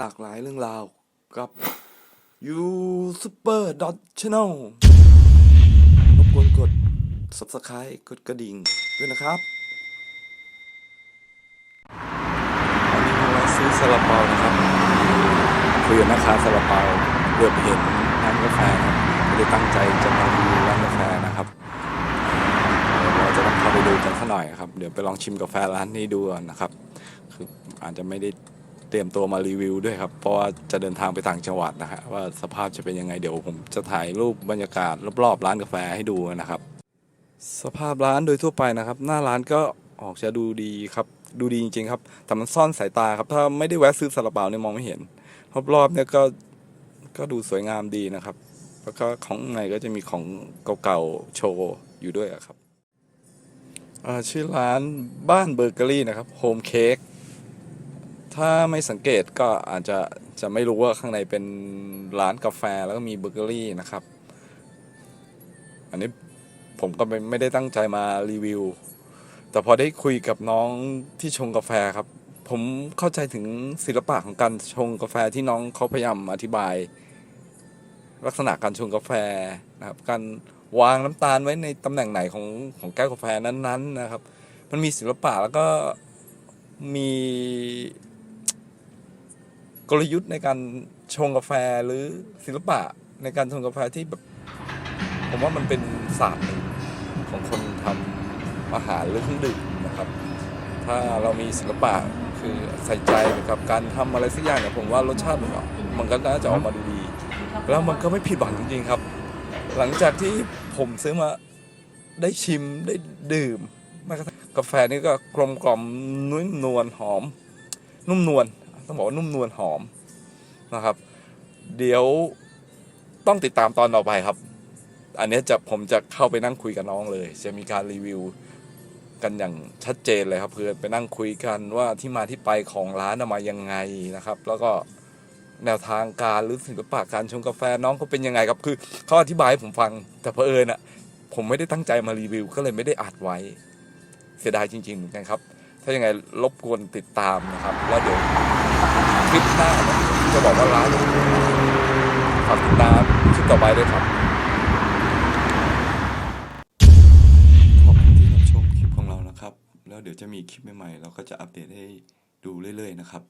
หลากหลายเรื่องราวกับ You Super Dot Channel รบกวนกด Subscribe กดกระดิ่งด้วยนะครับวันนี้มาซื้อซาลาเปานะครับคุยกับแม่ค้าซาลาเปาเพื่อไปเห็นร้านกาแฟนะไม่ได้ตั้งใจจะมาดูร้านกาแฟนะครับเดี๋ยวเราจะต้องเข้าไปดูกันสักหน่อยครับ เดี๋ยวไปลองชิมกาแฟร้านนี้ดูก่อนนะครับ คืออาจจะไม่ได้ เตรียมตัวมารีวิวด้วยครับ เพราะว่าจะเดินทางไปต่างจังหวัดนะฮะว่าสภาพจะเป็นยังไงเดี๋ยวผมจะถ่ายรูปบรรยากาศรอบๆร้านกาแฟให้ดูนะครับ สภาพร้านโดยทั่วไปนะครับ หน้าร้านก็ออกจะดูดีครับ ดูดีจริงๆครับ แต่มันซ่อนสายตาครับ ถ้าไม่ได้แวะซื้อซาลาเปาเนี่ยมองไม่เห็น รอบๆเนี่ยก็ก็ดูสวยงามดีนะครับ แล้วก็ของในก็จะมีของเก่าๆโชว์อยู่ด้วยครับชื่อร้านบ้านเบเกอรี่นะครับโฮมเค้ก ถ้าไม่สังเกตก็อาจจะจะไม่รู้ว่าข้างในเป็นร้านกาแฟแล้วก็มีเบเกอรี่นะครับ อันนี้ผมก็ไม่ได้ตั้งใจมารีวิว แต่พอได้คุยกับน้องที่ชงกาแฟครับ ผมเข้าใจถึงศิลปะของการชงกาแฟที่น้องเขาพยายามอธิบาย ลักษณะการชงกาแฟนะครับ การวางน้ำตาลไว้ในตำแหน่งไหนของของแก้วกาแฟนั้น ๆ นะครับ มันมีศิลปะแล้วก็มี กลยุทธ์ในการชงกาแฟหรือศิลปะในการชงกาแฟที่แบบผมว่ามันเป็นศาสตร์หนึ่งของคนทำอาหารหรือเครื่องดื่มนะครับ ถ้าเรามีศิลปะคือใส่ใจกับการทำอะไรสักอย่างเนี่ยผมว่ารสชาติมันออกมันก็น่าจะออกมาดูดี แล้วมันก็ไม่ผิดหวังจริงๆครับ หลังจากที่ผมซื้อมาได้ชิมได้ดื่มกระทั่งกาแฟนี่ก็กลมกล่อมนุ่มนวลหอม นุ่มนวล ต้องบอกว่านุ่มนวลหอมนะครับ เดี๋ยวต้องติดตามตอนต่อไปครับ อันนี้จะผมจะเข้าไปนั่งคุยกับน้องเลย จะมีการรีวิวกันอย่างชัดเจนเลยครับเพื่อไปนั่งคุยกันว่าที่มาที่ไปของร้านน่ะมายังไงนะครับ แล้วก็แนวทางการหรือศิลปะการชงกาแฟน้องเขาเป็นยังไงครับคือเขาอธิบายให้ผมฟังแต่เพอเอิญอะผมไม่ได้ตั้งใจมารีวิว ก็เลยไม่ได้อัดไว้ เสียดายจริงๆเหมือนกันครับายังไงรบกวนติดตามนะครับ แล้วเดี๋ยวคลิปหน้าจะบอกว่าร้านฝากติดตามคลิปต่อไปด้วยครับขอบคุณที่รับชมคลิปของเรานะครับ แล้วเดี๋ยวจะมีคลิปใหม่ๆ เราก็จะอัปเดตให้ดูเรื่อยๆนะครับ